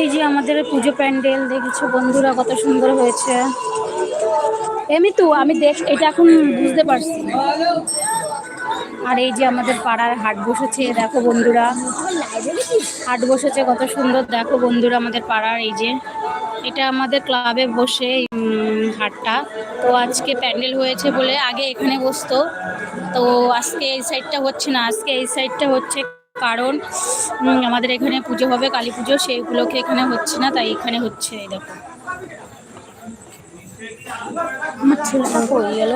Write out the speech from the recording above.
এই যে আমাদের পুজো প্যান্ডেল, দেখেছ বন্ধুরা কত সুন্দর হয়েছে। এমনি তো আমি দেখ, এটা এখন বুঝতে পারছি। আর এই যে আমাদের পাড়ার হাট বসেছে, দেখো বন্ধুরা। হাট বসেছে, কত সুন্দর, দেখো বন্ধুরা আমাদের পাড়ার এই যে। এটা আমাদের ক্লাবে বসে হাটটা। তো আজকে প্যান্ডেল হয়েছে বলে আগে এখানে বসতো। তো আজকে এই সাইডটা হচ্ছে না, আজকে এই সাইডটা হচ্ছে কারণ আমাদের এখানে পুজো হবে, কালী পুজো, সেইগুলোকে এখানে হচ্ছে না, তাই এখানে হচ্ছে, এই দেখো। হয়ে গেল।